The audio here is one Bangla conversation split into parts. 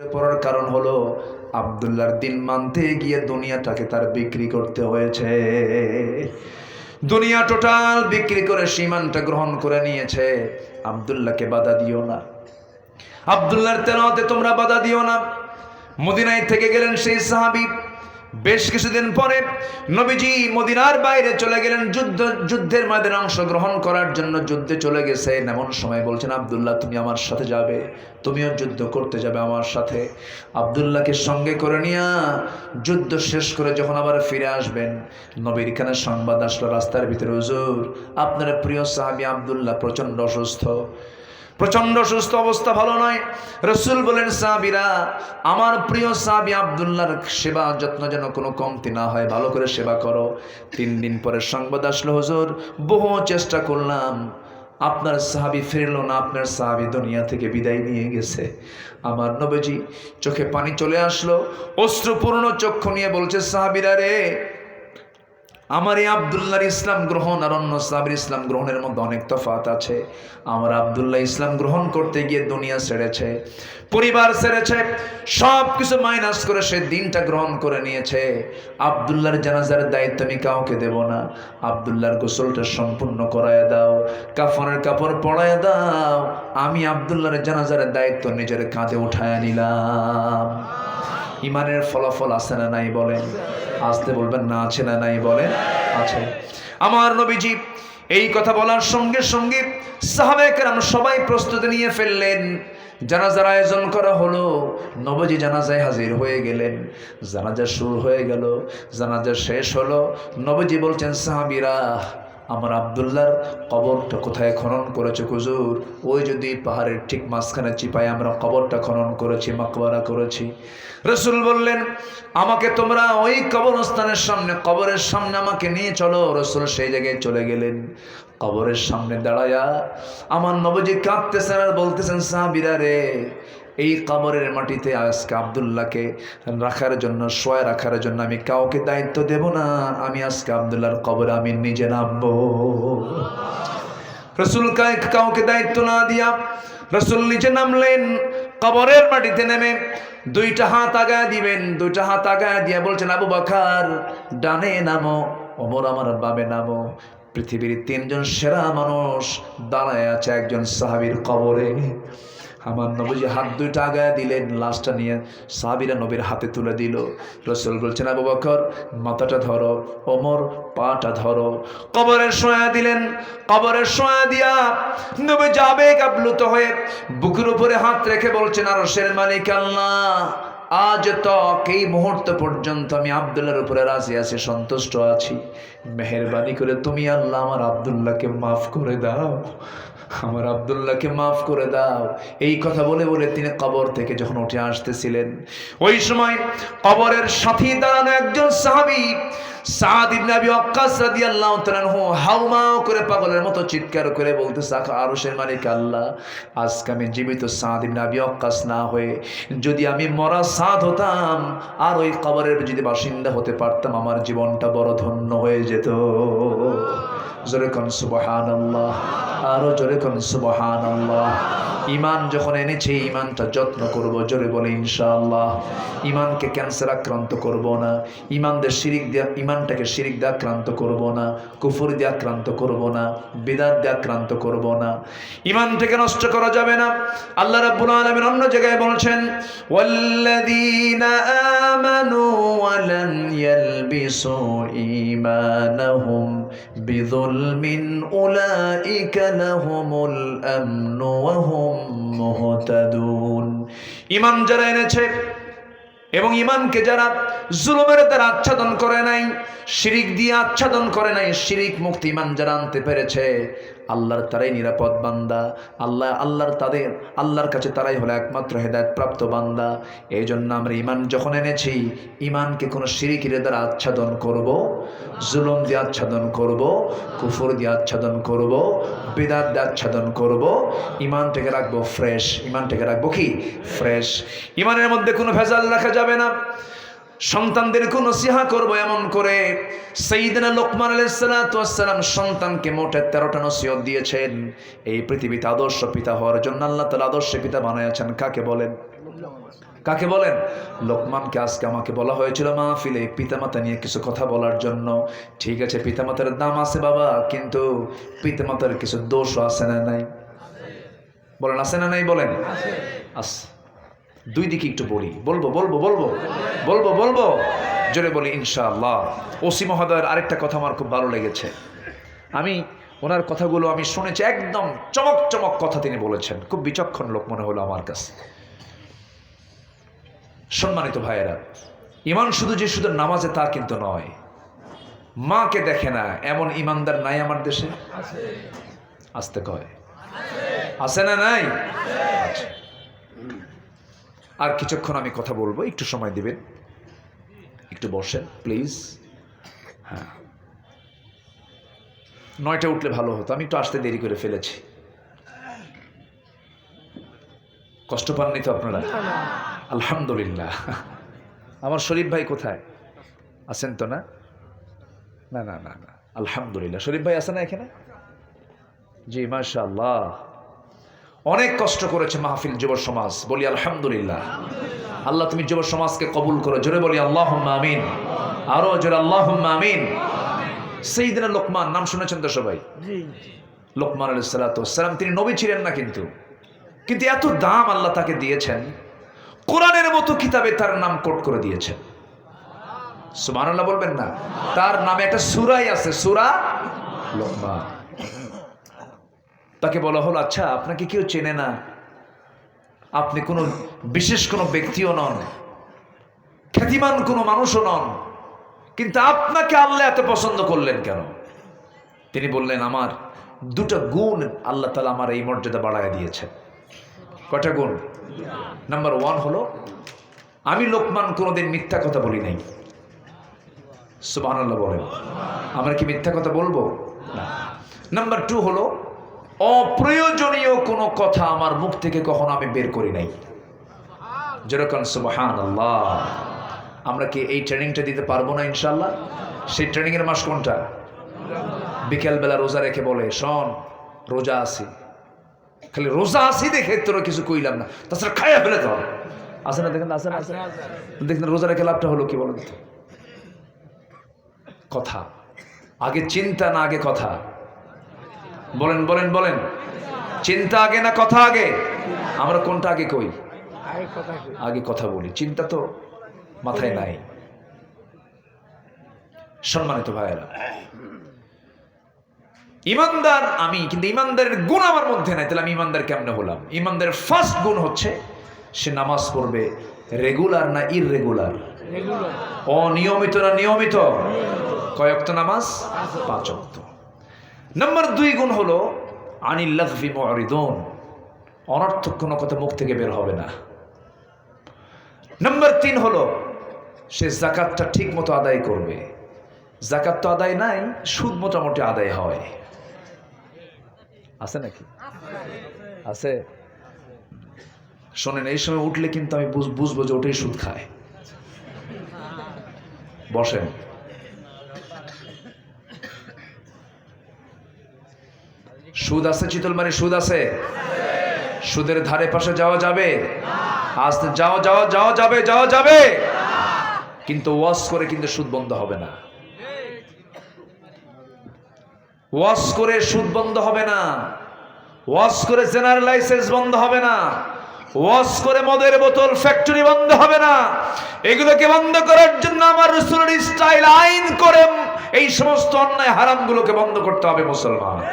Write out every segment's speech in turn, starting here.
পড়ার কারণ হলো আবদুল্লার দিন মানতে গিয়ে দুনিয়াটাকে তার বিক্রি করতে হয়েছে। দুনিয়া টোটাল বিক্রি করে সীমানটা গ্রহণ করে নিয়েছে। আবদুল্লাহকে বাধা দিও না। আবদুল্লার তেলাওয়াতে তোমরা বাধা দিও না। মদিনায় থেকে গেলেন সেই সাহাবী। বেশ কিছুদিন পরে নবীজি মদিনার বাইরে চলে গেলেন। যুদ্ধ, যুদ্ধের ময়দানে অংশগ্রহণ করার জন্য যুদ্ধে চলে গেছেন। এমন সময় বলছেন, আবদুল্লাহ, তুমি আমার সাথে যাবে। তুমিও যুদ্ধ করতে যাবে আমার সাথে। আবদুল্লাহকে সঙ্গে করে নিয়ে যুদ্ধ শেষ করে যখন আবার ফিরে আসবেন, নবীর খানে সংবাদ আসলো রাস্তার ভিতরে, হুজুর, আপনার প্রিয় সাহাবী আবদুল্লাহ প্রচণ্ড অসুস্থ। প্রচণ্ড সুস্থ অবস্থা, ভালো নয়। রসুল বলেন, সাহাবিরা, আমার প্রিয় সাহাবি আবদুল্লাহর সেবা যত্ন যেন কোনো কমতি না হয়, ভালো করে সেবা করো। তিন দিন পরে সংবাদ আসলো, হুজুর, বহু চেষ্টা করলাম। আপনার সাহাবি ফিরল না, আপনার সাহাবি দুনিয়া থেকে বিদায় নিয়ে গেছে। আমার নবীজি চোখে পানি চলে আসলো, অশ্রুপূর্ণ চক্ষু নিয়ে বলছে, সাহাবিরা রে আমার এই আবদুল্লাহর ইসলাম গ্রহণ আর অন্য সাহাবির ইসলাম গ্রহণের মধ্যে অনেক তফাত আছে। আমার আবদুল্লাহ ইসলাম গ্রহণ করতে গিয়ে দুনিয়া ছেড়েছে, পরিবার ছেড়েছে সব কিছু মাইনাস করে সে দিনটা গ্রহণ করে নিয়েছে। আবদুল্লাহর জানাজার দায়িত্ব আমি কাউকে দেব না। আবদুল্লাহর গোসলটা সম্পূর্ণ করায় দাও, কাফনের কাপড় পরায় দাও। আমি আবদুল্লাহর জানাজার দায়িত্ব নিজের কাঁধে উঠায় নিলাম। ইমানের ফলাফল আছে না নাই বলেন? আসতে বলবেন, না, আছে না, নাই বলেন। আছে। আমার নবীজি এই কথা বলার সঙ্গে সঙ্গে সাহাবেকেরাম সবাই প্রস্তুতি নিয়ে ফেললেন। জানাজার আয়োজন করা হলো। নবজি জানাজায় হাজির হয়ে গেলেন। জানাজা শুরু হয়ে গেল। জানাজা শেষ হলো। নবজি বলছেন, সাহাবিরা আমার আবদুল্লার কবরটা কোথায় খনন করেছে কুজুর ওই যদি পাহাড়ের ঠিক মাঝখানে চিপায় আমরা কবরটা খনন করেছি, মাকবারা করেছি। রসুল বললেন, আমাকে তোমরা ওই কবরস্থানের সামনে, কবরের সামনে আমাকে নিয়ে চলো। রসুল সেই জায়গায় চলে গেলেন। কবরের সামনে দাঁড়ায়া আমার নবজি কাঁদতেছেন আর বলতেছেন, সাহাবিরা রে এই কবরের মাটিতে আজকে আবদুল্লাহকে রাখার জন্য, শোয়া রাখার জন্য আমি কাউকে দায়িত্ব দেব না। আমি আজকে আবদুল্লাহর কবর আমি নিজে নামবো। রসুল কাউকে দায়িত্ব না দিয়া রসুল নিজে নামলেন, কবরের মাটিতে নেমে দুইটা হাত আগায় দিবেন, দুইটা হাত আগায় দিয়া বলছেন, আবু বাখার ডানে নামো, ওমর আমার বামে নামো। পৃথিবীর তিনজন সেরা মানুষ দাঁড়ায় আছে একজন সাহাবির কবরে। আমার নবীজি হাত দুইটা আগায় দিলেন, লাশটা নিয়ে সাহাবিরা নবীর হাতে তুলে দিল। রসুল বলছেন, আবু বকর, মাথাটা ধরো, ওমর, পাটা ধরো। কবরের সোয়া দিলেন কবরের সোয়া দিয়া নবী যাবে আপ্লুত হয়ে বুকের উপরে হাত রেখে বলছেন আর সের মালিক আল্লাহ, আজ তক এই মুহূর্ত পর্যন্ত আমি আবদুল্লাহর উপরে রাজি আছি, সন্তুষ্ট আছি। মেহরবানি করে তুমি আল্লাহ আমার আবদুল্লাহকে মাফ করে দাও। আমার আবদুল্লাহকে মাফ করে দাও। এই কথা বলে বলে তিনি কবর থেকে যখন উঠে আসতেছিলেন, ওই সময় কবরের সাথী দাঁড়ানো একজন সাহাবী করে পাগলের মতো চিৎকার করে বলতে মালিক আল্লাহ, আজকে আমি জীবিত সাদ ইবনে না হয়ে যদি আমি মরা সাদ হতাম, আর ওই কবরের যদি বাসিন্দা হতে পারতাম, আমার জীবনটা বড় ধন্য হয়ে যেত। জোরে আরও জোরে কোন সুবহানাল্লাহ। ইমান যখন এনেছে ইমানটা যত্ন করব, জোরে বলে ইনশাআল্লাহ। ইমানকে ক্যান্সার আক্রান্ত করব না। ইমানদের শিরিক দিয়ে ইমানটাকে শিরিক দিয়ে আক্রান্ত করব না। কুফুর দিয়ে আক্রান্ত করব না। বিদাত দিয়ে আক্রান্ত করব না। ইমানটাকে নষ্ট করা যাবে না। আল্লাহ রাব্বুল আলামিন অন্য জায়গায় বলছেন, ওয়াল্লাযীনা আমানু ওয়া লাম ইয়ালবিসু ঈমানাহুম বিযুলমিন উলাইকা লাহুমুল আমনু ওয়া হুম মুহতাদুন ঈমান যারা এনেছে এবং ইমানকে যারা জুলুমের দ্বারা আচ্ছাদন করে নাই, শিরিক দিয়ে আচ্ছাদন করে নাই, শিরিক মুক্তি ইমান যারা আনতে পেরেছে আল্লাহর তারাই নিরাপদ বান্দা। আল্লাহ, আল্লাহর তাদের, আল্লাহর কাছে তারাই হলো একমাত্র হেদায়ত প্রাপ্ত বান্দা। এই জন্য আমরা ইমান যখন এনেছি ইমানকে কোনো শিরিকের দ্বারা আচ্ছাদন করব, জুলুম দিয়ে আচ্ছাদন করব, কুফুর দিয়ে আচ্ছাদন করব, বেদাত দিয়ে আচ্ছাদন করব। ইমানটাকে রাখব ফ্রেশ ইমানটাকে রাখব কি? ফ্রেশ ইমানের মধ্যে কোনো ভেজাল রাখা যাবে না। সন্তানদের কোনো সিহা করব এমন করে সেইদিনা লোকমান আলাইসালাম সন্তানকে মোটে তেরোটা নসিহত দিয়েছেন। এই পৃথিবীতে আদর্শ পিতা হওয়ার জন্য আল্লাহ তালা আদর্শ পিতা বানাইয়াছেন কাকে বলেন? কাকে বলেন? লোকমানকে আজকে আমাকে বলা হয়েছিল মাহফিলে পিতামাতা নিয়ে কিছু কথা বলার জন্য। ঠিক আছে পিতামাতার দাম আছে বাবা কিন্তু পিতামাতার কিছু দোষও আছে না নাই? বলেন আছে না নাই বলেন? আস দুই দিকে একটু বলি। বলব বলব বলব বলব বলব। জোরে বলি, ইনশাআল্লাহ। ওসি মহোদয়ের আরেকটা কথা আমার খুব ভালো লেগেছে। আমি ওনার কথাগুলো আমি শুনেছি, একদম চমক চমক কথা তিনি বলেছেন। খুব বিচক্ষণ লোক মনে হলো আমার কাছে। সম্মানিত ভাইয়েরা, ইমান শুধু যে শুধু নামাজে তা কিন্তু নয়। মাকে দেখে না, এমন ইমানদার নাই আমার দেশে? আসতে কয়? আছে না নাই? আচ্ছা। আর কিছুক্ষণ আমি কথা বলব একটু সময় দিবেন। একটু বসেন প্লিজ হ্যাঁ। নয়টা উঠলে ভালো হতো আমি একটু আসতে দেরি করে ফেলেছি। কষ্ট পাননি তো আপনারা? আলহামদুলিল্লাহ। আমার শরীফ ভাই কোথায়? আছেন তো না? না না না না। আলহামদুলিল্লাহ। শরীফ ভাই আছে না এখানে? জি মাশাআল্লাহ। অনেক কষ্ট করেছে মাহফিল যুব সমাজ। বলি আলহামদুলিল্লাহ। আল্লাহ তুমি যুব সমাজকে কবুল করো। জোরে বলি আল্লাহ আমিন। আরও জোরে আল্লাহ আমিন। সেই দিনের লোকমান নাম শুনেছেন তো সবাই? লোকমান আলাইসালাম তিনি নবী ছিলেন না কিন্তু। কিন্তু এত দাম আল্লাহ তাকে দিয়েছেন। কোরআনের মতো কিতাবে তার নাম কোট করে দিয়েছেন। সুবহানাল্লাহ বলবেন না? তার নামে একটা সুরাই আছে সুরা লোকমান। তাকে বলা হলো আচ্ছা আপনাকে কেউ চেনে না। আপনি কোনো বিশেষ কোনো ব্যক্তিও নন। খ্যাতিমান কোনো মানুষও নন। কিন্তু আপনাকে আল্লাহ এত পছন্দ করলেন কেন? তিনি বললেন, আমার দুটো গুণ আল্লাহ তালা আমার এই মর্যাদা বাড়ায় দিয়েছেন। কটা গুণ? নাম্বার ওয়ান হলো, আমি লোকমান কোনোদিন মিথ্যা কথা বলি নাই। সুবাহ বলেন। আমরা কি মিথ্যা কথা বলব? না। নাম্বার টু হলো অপ্রয়োজনীয় কোনো কথা আমার মুখ থেকে কখনো আমি বের করি নাই। যেরকম সুবহান আল্লাহ আমরা কি এই ট্রেনিংটা দিতে পারব না ইনশাল্লাহ সেই ট্রেনিংয়ের মাস কোনটা? বিকেলবেলা রোজা রেখে বলে শোন রোজা আসি খালি রোজা আসি দেখে তোরা কিছু কইলাম না। তাছাড়া খাইয়া ফেলে তো আসে না দেখেন আসে না? আসে দেখেন রোজা রেখে লাভটা হলো কি বলেন কথা। আগে চিন্তা না আগে কথা। বলেন বলেন বলেন। চিন্তা আগে না কথা আগে? আমরা কোনটা আগে কই? আগে কথা বলি। চিন্তা তো মাথায় নাই। সম্মানিত ভাইয়েরা ইমানদার আমি কিন্তু ইমানদারের গুণ আমার মধ্যে নাই তাহলে আমি ইমানদার কেমনে হলাম? ইমানদারের ফার্স্ট গুণ হচ্ছে সে নামাজ পড়বে রেগুলার না ইররেগুলার অনিয়মিত না নিয়মিত? কয়েকটা নামাজ? পাঁচ অক্ত নাম্বার দুই গুণ হলো আনিল্লাফি মরিদন অনর্থক কোনো কথা মুখ থেকে বের হবে না। নাম্বার তিন হলো, সে জাকাতটা ঠিক মতো আদায় করবে জাকাত তো আদায় নাই, সুদ মোটামুটি আদায় হয়। আছে নাকি? আছে। শোনেন, এই সময় উঠলে কিন্তু আমি বুঝ- বুঝব যে ওটাই সুদ খায়। বসেন। সুদ আছে চিতলমারি সুদ আছে? সুদের ধারে পাশে যাওয়া যাবে? আসতে যাও যাও যাওয়া যাবে যাওয়া যাবে। কিন্তু ওয়াশ করে কিন্তু সুদ বন্ধ হবে না। ওয়াশ করে সুদ বন্ধ হবে না। ওয়াশ করে জেনারেল লাইসেন্স বন্ধ হবে না। ওয়াশ করে মদের বোতল, ফ্যাক্টরি বন্ধ হবে না। এগুলোকে বন্ধ করার জন্য আমার রসুলের স্টাইল, আইন করে এই সমস্ত অন্যায় হারামগুলোকে বন্ধ করতে হবে মুসলমান।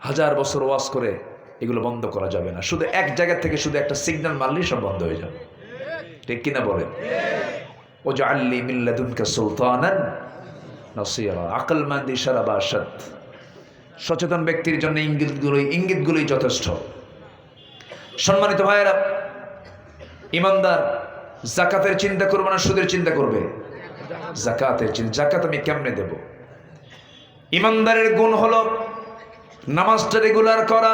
হাজার বছর ওয়াশ করে এগুলো বন্ধ করা যাবে না। শুধু এক জায়গা থেকে শুধু একটা সিগন্যাল মারলেই সব বন্ধ হয়ে যাবে। ঠিক কিনা বলেন? ও যে আল্লি মিল্লাদুনকে সুলতানান নসিরা আকলমান্দি সারা বাসাদ সচেতন ব্যক্তির জন্য ইঙ্গিতগুলোই ইঙ্গিতগুলোই যথেষ্ট। সম্মানিত ভাইয়েরা, ইমানদার জাকাতের চিন্তা করবে না, সুদের চিন্তা করবে। জাকাতের চিন্তা জাকাত আমি কেমনে দেব? ইমানদারের গুণ হলো নামাজটা রেগুলার করা,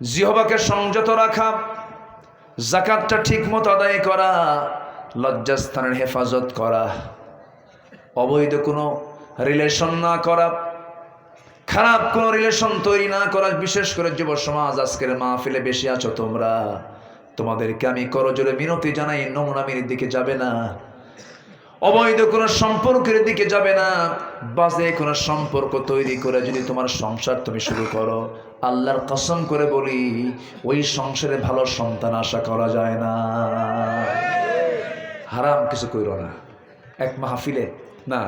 জিহবাকে সংযত রাখা, জাকাতটা ঠিক মতো আদায় করা, লজ্জাস্থানের হেফাজত করা, অবৈধ কোনো রিলেশন না করা, খারাপ কোনো রিলেশন তৈরি না করা, বিশেষ করে যুব সমাজ, আজকের মাহফিলে বেশি আছো তোমরা। তোমাদেরকে আমি করজোরে মিনতি জানাই নোংরামির দিকে যাবে না। অবৈধ কোনো সম্পর্কের দিকে যাবে না। বাজে কোনো সম্পর্ক তৈরি করে যদি তোমার সংসার তুমি শুরু করো, আল্লাহর কসম করে বলি, ওই সংসারে ভালো সন্তান আশা করা যায় না। হারাম কিছু কইরো না। এক মাহফিলে, না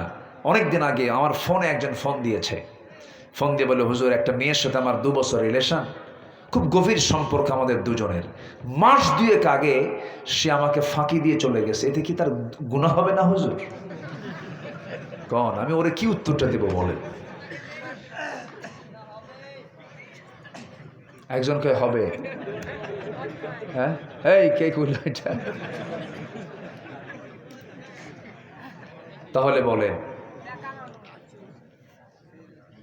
অনেক দিন আগে আমার ফোনে একজন ফোন দিয়েছে। ফোন দিয়ে বলে, হুজুর, একটা মেয়ের সাথে আমার দু বছর রিলেশন খুব গভীর সম্পর্ক আমাদের দুজনের। মাস দুয়েক আগে সে আমাকে ফাঁকি দিয়ে চলে গেছে। এতে কি তার গুণা হবে না হুজুর? কন, আমি ওরে কি উত্তরটা দেব বলে একজনকে হবে। হ্যাঁ? এই, কে তাহলে বলেন,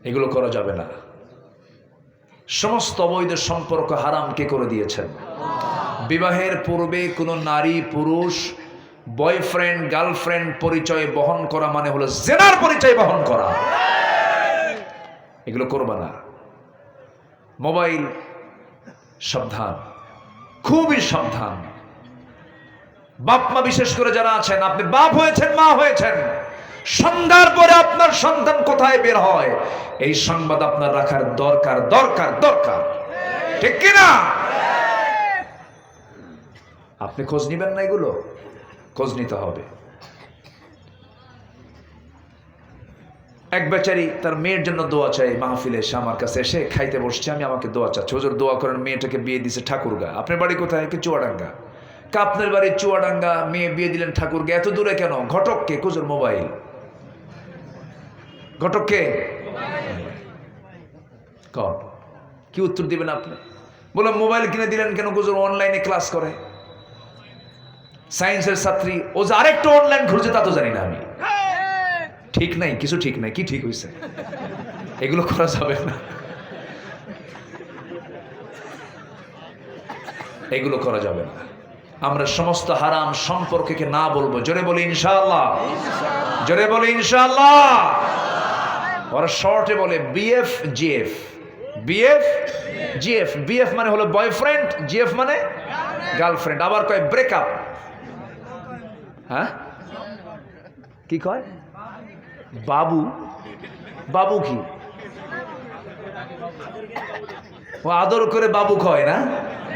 এগুলো করা যাবে না। সমস্ত অবৈধ সম্পর্ক হারাম কে করে দিয়েছেন? বিবাহের পূর্বে কোনো নারী, পুরুষ বয়ফ্রেন্ড গার্লফ্রেন্ড পরিচয় বহন করা মানে হলো জেনার পরিচয় বহন করা। এগুলো করবা না। মোবাইল সাবধান, খুবই সাবধান। বাপ মা বিশেষ করে যারা আছেন, আপনি বাপ হয়েছেন, মা হয়েছেন। সন্ধ্যার পরে আপনার সন্তান কোথায় বের হয়? এই সংবাদ আপনার রাখার দরকার দরকার দরকার। ঠিক কিনা? আপনি খোঁজ নিবেন না এগুলো? খোঁজ নিতে হবে। এক বেচারি তার মেয়ের জন্য দোয়া চাই মাহফিলে এসে আমার কাছে এসে খাইতে বসছে, আমি আমাকে দোয়া চাচ্ছি। ওজোর দোয়া করেন, মেয়েটাকে বিয়ে দিছে ঠাকুরগা। আপনার বাড়ি কোথায়? কি চুয়াডাঙ্গা। কা, আপনার বাড়ি চুয়াডাঙ্গা, মেয়ে বিয়ে দিলেন ঠাকুরগা। এত দূরে কেন? ঘটককে কুজোর মোবাইল। ঘটককে কি? উত্তর দিবেন আপনি? বলে মোবাইল কিনে দিলেন কেন? কুজোর অনলাইনে ক্লাস করে। সায়েন্সের ছাত্রী, ও যে আরেকটা অনলাইন ঘুরছে, তা তো জানি না আমি। ঠিক নাই, কিছু ঠিক নাই। কি ঠিক হয়েছে এগুলো করা যাবে না। এগুলো করা যাবে না। আমরা সমস্ত হারাম সম্পর্কে না বলব। জোরে বলি ইনশাল্লাহ জোরে বলি ইনশাআল্লাহ। ওরা শর্টে বলে BF GF BF GF BF মানে হলো বয়ফ্রেন্ড জিএফ মানে গার্লফ্রেন্ড আবার কয় ব্রেকআপ হ্যাঁ? কি কয়? বাবু। বাবু কি? ও আদর করে বাবু কয় না?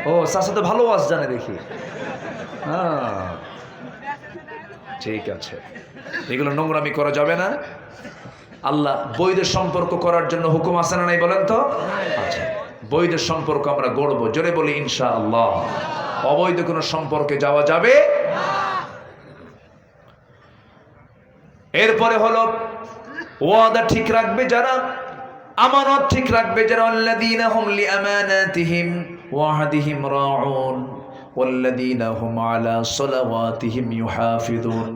ও চাষা তো ভালো ওয়াজ জানে দেখি। হ্যাঁ। ঠিক আছে। এগুলো নোংরামি করা যাবে না। আল্লাহ বৈধ সম্পর্ক করার জন্য হুকুম আছে না নাই বলেন তো? আচ্ছা বৈধ সম্পর্ক আমরা গড়বো। জোরে বলি ইনশা আল্লাহ অবৈধ কোনো সম্পর্কে যাওয়া যাবে এরপরে হলো, ওয়াদা ঠিক রাখবে যারা, আমানত ঠিক রাখবে যারা, আল্লাযীনা হুম লিআমানাতিহিম ওয়াহদিহিম রাউন, ওয়াল্লাযীনা হুম আলা সালাওয়াতিহিম ইউহাফিজুন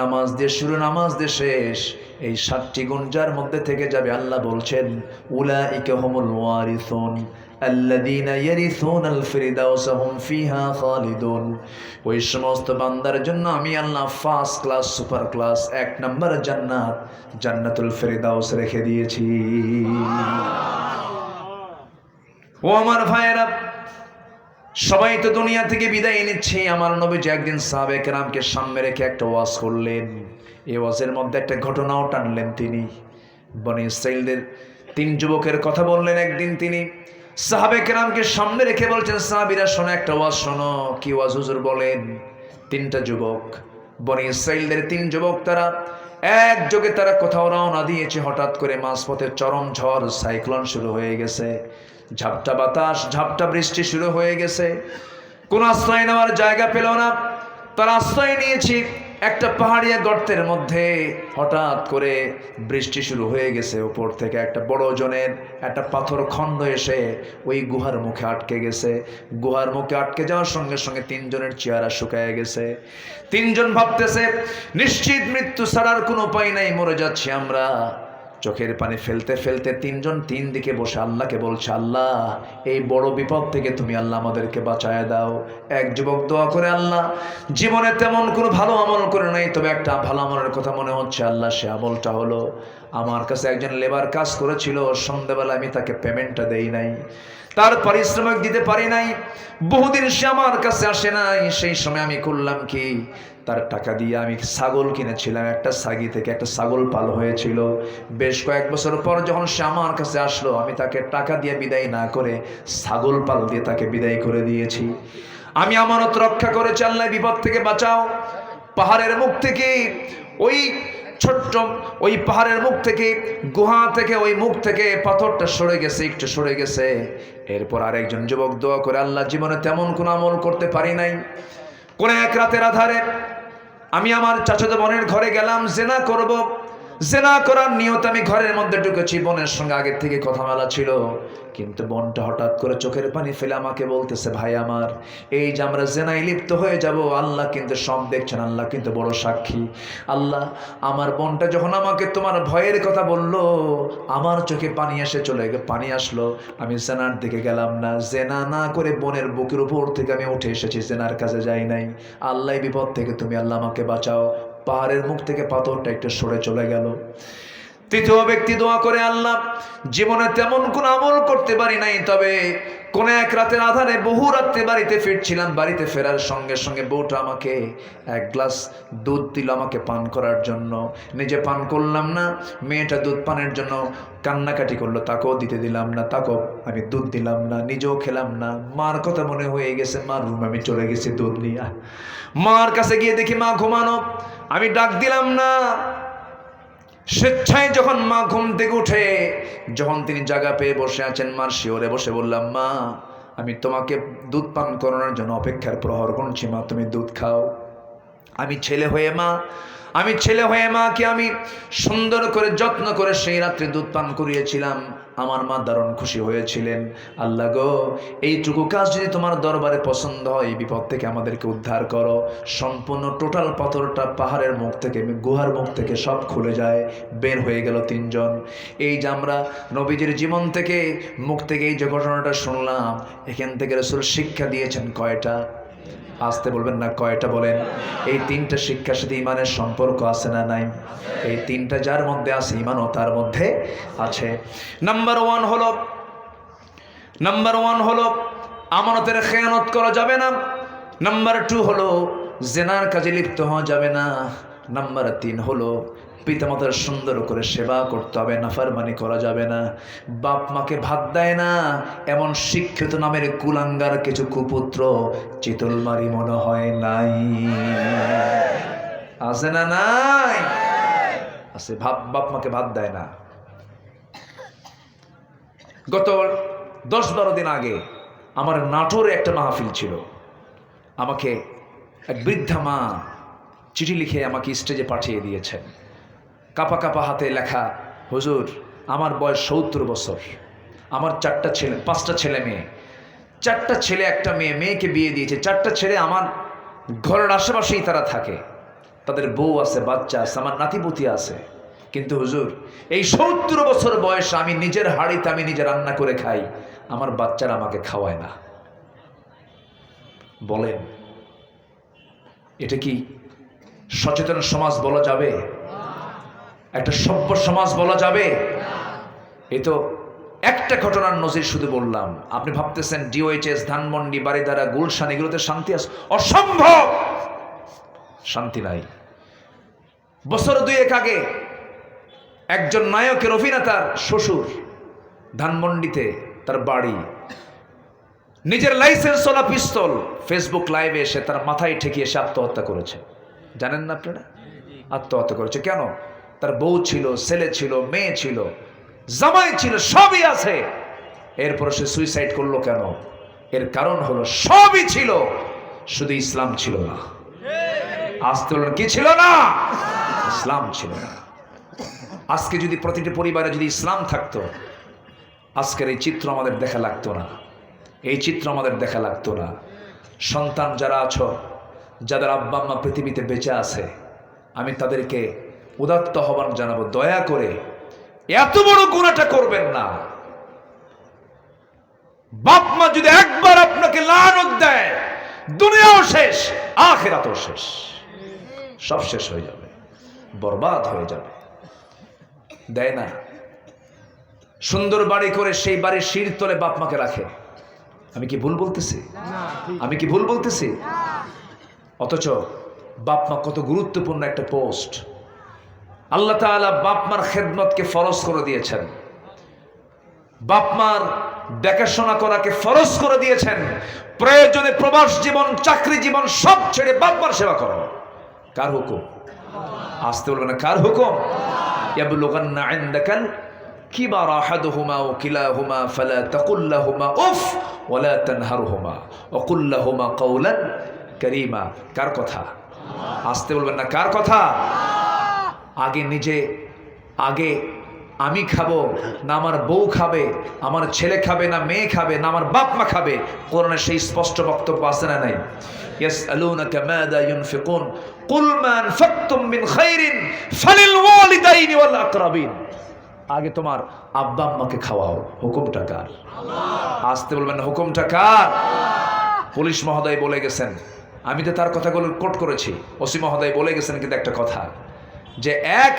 নামাজ দিয়ে শুরু, নামাজ দিয়ে শেষ। এই সাতটি গুণ যার মধ্যে থেকে যাবে আল্লাহ বলছেন, উলাইকা হুমুল ওয়ারিসুন ওই সমস্ত বান্দার জন্য আমি আল্লাহ ফার্স্ট ক্লাস, সুপার ক্লাস, এক নম্বর জান্নাত, জান্নাতুল ফেরদাউস রেখে দিয়েছি। ও আমার ভাইয়েরা সবাই তো দুনিয়া থেকে বিদায় নিচ্ছে। আমার নবী যে একদিন সাবেক রামকে সামনে রেখে একটা ওয়াজ করলেন। এই ওয়াজের মধ্যে একটা ঘটনাও টানলেন তিনি। বনে ইসরাইলদের তিন যুবকের কথা বললেন একদিন তিনি। সাহাবেক রামকে সামনে রেখে বলছেন, সাহাবিরা, শোনো একটা ওয়াজ, শোনো। কি ওয়াজ হুজুর বলেন? তিনটা যুবক। বনে ইসরাইলদের তিন যুবক, তারা এক যোগে তারা কোথাও রওনা দিয়েছে। হঠাৎ করে মাঝপথে চরম ঝড়, সাইক্লোন শুরু হয়ে গেছে। ঝাপটা বাতাস, ঝাপটা বৃষ্টি শুরু হয়ে গেছে। কোন আশ্রয় নেওয়ার জায়গা পেল না। তার আশ্রয় নিয়েছি একটা পাহাড়িয়া গর্তের মধ্যে। হঠাৎ করে বৃষ্টি শুরু হয়ে গেছে উপর থেকে। একটা বড় ওজনের একটা পাথর খণ্ড এসে ওই গুহার মুখে আটকে গেছে। গুহার মুখে আটকে যাওয়ার সঙ্গে সঙ্গে তিনজনের চেহারা শুকায় গেছে। তিনজন ভাবতেছে, নিশ্চিত মৃত্যু ছাড়ার কোনো উপায় নাই, মরে যাচ্ছি আমরা। চোখের পানি ফেলতে ফেলতে তিনজন তিন দিকে বসে আল্লাহকে বলছে, আল্লাহ, এই বড় বিপদ থেকে তুমি আল্লাহ আমাদেরকে বাঁচায় দাও। এক যুবক দোয়া করে, আল্লাহ, জীবনে তেমন কোনো ভালো আমল করে নাই, তবে একটা ভালো আমলের কথা মনে হচ্ছে, আল্লাহ, সে আমলটা হলো, আমার কাছে একজন লেবার কাজ করেছিল সন্ধ্যাবেলা আমি তাকে পেমেন্টটা দেই নাই। তার পারিশ্রমিক দিতে পারি নাই, বহুদিন সে আমার কাছে আসে নাই, সেই সময় আমি করলাম কি তার টাকা দিয়ে আমি ছাগল কিনেছিলাম, একটা সাগি থেকে একটা ছাগল পাল হয়েছিল। বেশ কয়েক বছর পর যখন সে আমার কাছে আসলো, আমি তাকে টাকা দিয়ে বিদায় না করে ছাগল পাল দিয়ে তাকে বিদায় করে দিয়েছি। আমি আমানত রক্ষা করে চাল্লাই বিপদ থেকে বাঁচাও। পাহাড়ের মুখ থেকে ওই ছোট্ট, ওই পাহাড়ের মুখ থেকে, গুহা থেকে ওই মুখ থেকে পাথরটা সরে গেছে, একটু সরে গেছে। এরপর আরেকজন যুবক দোয়া করে, আল্লাহ জীবনে তেমন কোনো আমল করতে পারি নাই। কোন এক রাতের আধারে আমি আমার চাচাতো বোনের ঘরে গেলাম, জেনা করব। জেনা করার নিয়ত আমি ঘরের মধ্যে ঢুকেছি, বোনের সঙ্গে আগের থেকে কথা বলা ছিল। কিন্তু বোনটা হঠাৎ করে চোখের পানি ফেলে আমাকে বলতেছে, ভাই আমার, এই যে আমরা জেনায় লিপ্ত হয়ে যাব, আল্লাহ কিন্তু সব দেখছেন, আল্লাহ কিন্তু বড় সাক্ষী। আল্লাহ, আমার বোনটা যখন আমাকে তোমার ভয়ের কথা বলল, আমার চোখে পানি এসে চলে গে, পানি আসলো। আমি জেনার দিকে গেলাম না, জেনা না করে বোনের বুকের উপর থেকে আমি উঠে এসেছি, জেনার কাছে যাই নাই। আল্লাহ বিপদ থেকে তুমি আল্লাহ আমাকে বাঁচাও। পাহাড়ের মুখ থেকে পাথরটা একটু সরে চলে গেল। তৃতীয় ব্যক্তি দোয়া করে, আল্লাহ, জীবনে তেমন কোন আমল করতে পারি নাই, তবে কোন এক রাতের আধারে বহু রাত্রে বাড়িতে ফিরছিলাম, বাড়িতে ফেরার সঙ্গে সঙ্গে বউটা আমাকে এক গ্লাস দুধ দিল আমাকে পান করার জন্য। নিজে পান করলাম না, মেয়েটা দুধ পানের জন্য কান্নাকাটি করল, তাকেও দিতে দিলাম না, তাকেও আমি দুধ দিলাম না, নিজেও খেলাম না। মার কথা মনে হয়ে গেছে, মার রুমে আমি চলে গেছি দুধ নিয়ে। মার কাছে গিয়ে দেখি মা ঘুমানো, আমি ডাক দিলাম না স্বেচ্ছায় যখন মা ঘুম থেকে উঠে, যখন তিনি জায়গা পেয়ে বসে আছেন, মার শিওরে বসে বললাম, মা, আমি তোমাকে দুধ পান করানোর জন্য অপেক্ষার প্রহর করছি, মা, তুমি দুধ খাও। আমি ছেলে হয়ে মা, আমি ছেলে হয়ে মাকে আমি সুন্দর করে, যত্ন করে সেই রাত্রে দুধ পান করিয়েছিলাম। আমার মা দারুণ খুশি হয়েছিলেন। আল্লাহ গো, এইটুকু কাজ যদি তোমার দরবারে পছন্দ হয়, এই বিপদ থেকে আমাদেরকে উদ্ধার করো। সম্পূর্ণ টোটাল পাথরটা পাহাড়ের মুখ থেকে, গুহার মুখ থেকে সব খুলে যায়, বের হয়ে গেল তিনজন। এই যে আমরা নবীজির জীবন থেকে, মুখ থেকে এই যে ঘটনাটা শুনলাম, এখান থেকে রসুল শিক্ষা দিয়েছেন কয়টা? আসতে বলবেন না, কয়টা বলেন? এই তিনটা শিক্ষার সাথে ইমানের সম্পর্ক আছে না নাই? এই তিনটা যার মধ্যে আছে ইমানও তার মধ্যে আছে। নাম্বার ওয়ান হলো নাম্বার ওয়ান হলো, আমানতের খেয়ানত করা যাবে না। নাম্বার টু হলো, জেনার কাজে লিপ্ত হওয়া যাবে না। নাম্বার তিন হলো পিতামাতার সুন্দর করে সেবা করতে হবে, নাফারমানি করা যাবে না। বাপ মাকে ভাত দেয় না, এমন শিক্ষিত নামের কুলাঙ্গার কিছু কুপুত্র চিতলমারি মনে হয় নাই। আছে না নাই? আছে, ভাব, বাপ মাকে ভাত দেয় না। গত দশ বারো দিন আগে আমার নাটোরে একটা মাহফিল ছিল। আমাকে এক বৃদ্ধা মা চিঠি লিখে আমাকে স্টেজে পাঠিয়ে দিয়েছেন। কাপা কাপা হাতে লেখা, হুজুর, আমার বয়স সত্তর বছর। আমার চারটা ছেলে, পাঁচটা ছেলে মেয়ে। চারটা ছেলে, একটা মেয়ে, মেয়েকে বিয়ে দিয়েছে। চারটা ছেলে আমার ঘরের আশেপাশেই তারা থাকে। তাদের বউ আছে, বাচ্চা আছে, আমার নাতিপুতি আছে। কিন্তু হুজুর, এই সত্তর বছর বয়স আমি নিজের হাড়িতে আমি নিজে রান্না করে খাই। আমার বাচ্চারা আমাকে খাওয়ায় না। বলেন, এটা কি সচেতন সমাজ বলা যাবে? একটা সভ্য সমাজ বলা যাবে? এ তো একটা ঘটনার নজির শুধু বললাম। আপনি ভাবতেছেন ডিওএইচএস ধানমন্ডি বাড়িদারা গুলশান এগুলোতে শান্তি আছে? অসম্ভব! শান্তি নাই। বছর দুয়েক আগে একজন নায়কের অভিনেতার শ্বশুর ধানমন্ডিতে তার বাড়ি। নিজের লাইসেন্স চলা পিস্তল ফেসবুক লাইভে এসে তার মাথায় ঠেকিয়ে সে আত্মহত্যা করেছে। জানেন না আপনারা? আত্মহত্যা করেছে। কেন? তার বউ ছিল, ছেলে ছিল, মেয়ে ছিল, জামাই ছিল, সবই আছে। এরপর সে সুইসাইড করল কেন? এর কারণ হলো সবই ছিল, শুধু ইসলাম ছিল না। আসতে কি ছিল না? ইসলাম ছিল না। আজকে যদি প্রতিটি পরিবারে যদি ইসলাম থাকতো, আজকের এই চিত্র আমাদের দেখা লাগতো না। এই চিত্র আমাদের দেখা লাগতো না। সন্তান যারা আছো, যাদের আব্বা আম্মা পৃথিবীতে বেঁচে আছে, আমি তাদেরকে উদাত্ত আহ্বান জানাব দয়া করে এত বড় গুণাটা করবেন না। বাপ মা যদি একবার আপনাকে লানত দেয় দুনিয়াও শেষ আখেরাতও শেষ। সব শেষ হয়ে যাবে বরবাদ হয়ে যাবে। দেয় না। সুন্দর বাড়ি করে সেই বাড়ির শির তলে বাপ মাকে রাখে। আমি কি ভুল বলতেছি? আমি কি ভুল বলতেছি? অথচ বাপ মা কত গুরুত্বপূর্ণ একটা পোস্ট। আল্লাহ তাআলা বাপ মার খেদমতকে ফরজ করে দিয়েছেন। বাপ মার দেখাশোনা করাকে ফরজ করে দিয়েছেন। প্রয়োজনে প্রবাস জীবন, চাকরি জীবন সব ছেড়ে বাপ মার সেবা করো। কার হুকুম? আসতে বলবে না, কার হুকুম? লাহুমা উফ কার কথা? আসতে বলবেন না, কার কথা? আগে নিজে আগে আমি খাবো না আমার বউ খাবে আমার ছেলে খাবে না মেয়ে খাবে না আমার বাপ মা খাবে কোরআনে সেই স্পষ্ট বক্তব্য আছে না নাই يسألونك ماذا ينفقون قل ما أنفقتم من خير فللوالدين والأقربين আগে তোমার আব্বা আম্মাকে খাওয়াও হুকুমটা কার আসতে বলবেন না হুকুমটা কার পুলিশ মহোদয় বলে গেছেন আমি তো তার কথাগুলো কোট করেছি ওসি মহোদয় বলে গেছেন কিন্তু একটা কথা যে এক